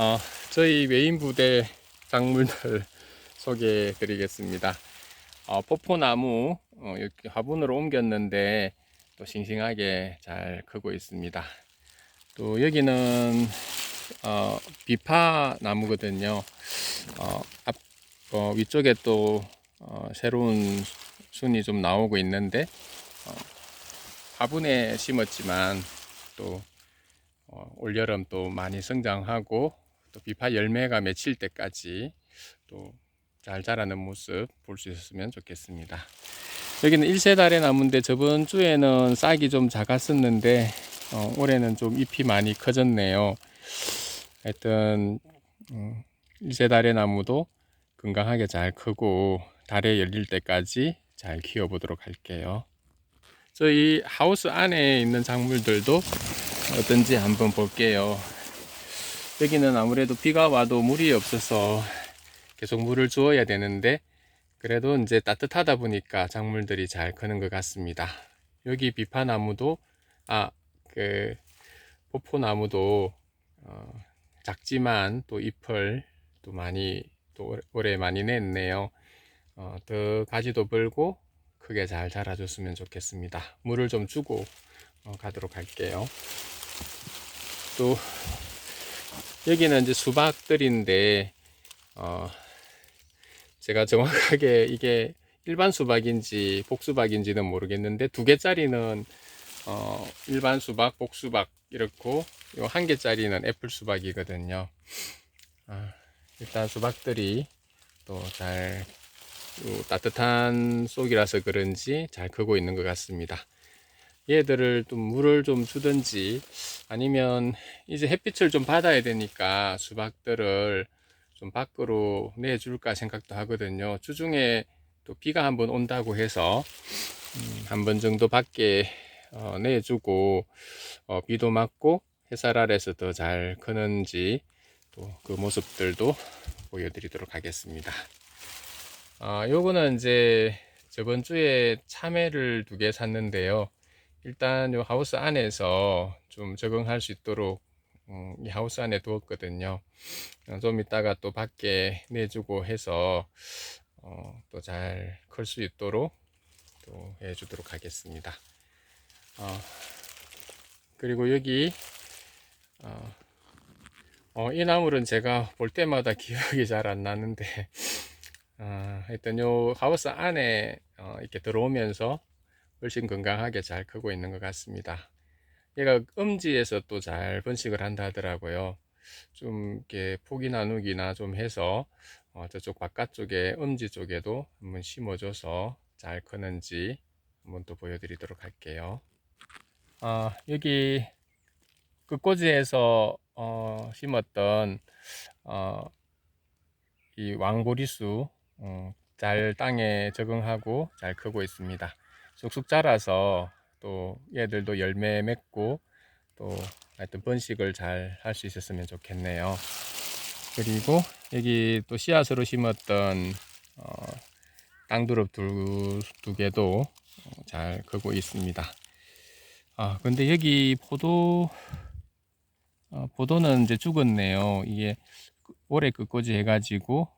어, 저희 메인 부대 작물들 소개해 드리겠습니다. 어, 포포나무 어, 이렇게 화분으로 옮겼는데 또 싱싱하게 잘 크고 있습니다. 또 여기는 어, 비파 나무거든요. 어, 앞, 어, 위쪽에 또 어, 새로운 순이 좀 나오고 있는데 어, 화분에 심었지만 또 어, 올여름 또 많이 성장하고 또 비파 열매가 맺힐 때까지 또 잘 자라는 모습 볼 수 있었으면 좋겠습니다. 여기는 1세달의 나무인데 저번 주에는 싹이 좀 작았었는데 어, 올해는 좀 잎이 많이 커졌네요. 하여튼 음, 1세달의 나무도 건강하게 잘 크고 달에 열릴 때까지 잘 키워보도록 할게요. 저희 하우스 안에 있는 작물들도 어떤지 한번 볼게요. 여기는 아무래도 비가 와도 물이 없어서 계속 물을 주어야 되는데 그래도 이제 따뜻하다 보니까 작물들이 잘 크는 것 같습니다. 여기 비파나무도 아그 포포나무도 어, 작지만 또 잎을 또 많이 또 올해 많이 냈네요. 어, 더 가지도 벌고 크게 잘 자라줬으면 좋겠습니다. 물을 좀 주고 어, 가도록 할게요. 또 여기는 이제 수박들인데 어, 제가 정확하게 이게 일반 수박인지 복수박인지는 모르겠는데 두 개짜리는 어, 일반 수박, 복수박 이렇고 요한 개짜리는 애플 수박이거든요. 아, 일단 수박들이 또 잘 따뜻한 속이라서 그런지 잘 크고 있는 것 같습니다. 얘들을 좀 물을 좀 주든지 아니면 이제 햇빛을 좀 받아야 되니까 수박들을 좀 밖으로 내줄까 생각도 하거든요. 주중에 또 비가 한번 온다고 해서 음, 한번 정도 밖에 어, 내주고 어, 비도 맞고 햇살 아래서 더 잘 크는지 또 그 모습들도 보여드리도록 하겠습니다. 아, 요거는 이제 저번 주에 참외를 두 개 샀는데요. 일단 요 하우스 안에서 좀 적응할 수 있도록 음, 이 하우스 안에 두었거든요. 어, 좀 이따가 또 밖에 내주고 해서 어, 또 잘 클 수 있도록 또 해주도록 하겠습니다. 어, 그리고 여기 어, 어, 이 나물은 제가 볼 때마다 기억이 잘 안 나는데 어, 하여튼 요 하우스 안에 어, 이렇게 들어오면서 훨씬 건강하게 잘 크고 있는 것 같습니다. 얘가 음지에서 또 잘 번식을 한다 하더라고요. 좀 이렇게 포기 나누기나 좀 해서 어, 저쪽 바깥쪽에 음지 쪽에도 한번 심어줘서 잘 크는지 한번 또 보여드리도록 할게요. 아, 여기 끝꽂이에서 어, 심었던 어, 이 왕보리수 어, 잘 땅에 적응하고 잘 크고 있습니다. 쑥쑥 자라서 또 얘들도 열매 맺고 또 하여튼 번식을 잘 할 수 있었으면 좋겠네요. 그리고 여기 또 씨앗으로 심었던 어, 땅두릅 두, 두 개도 어, 잘 크고 있습니다. 아 근데 여기 포도 어, 포도는 이제 죽었네요. 이게 올해 끝꽂이 해가지고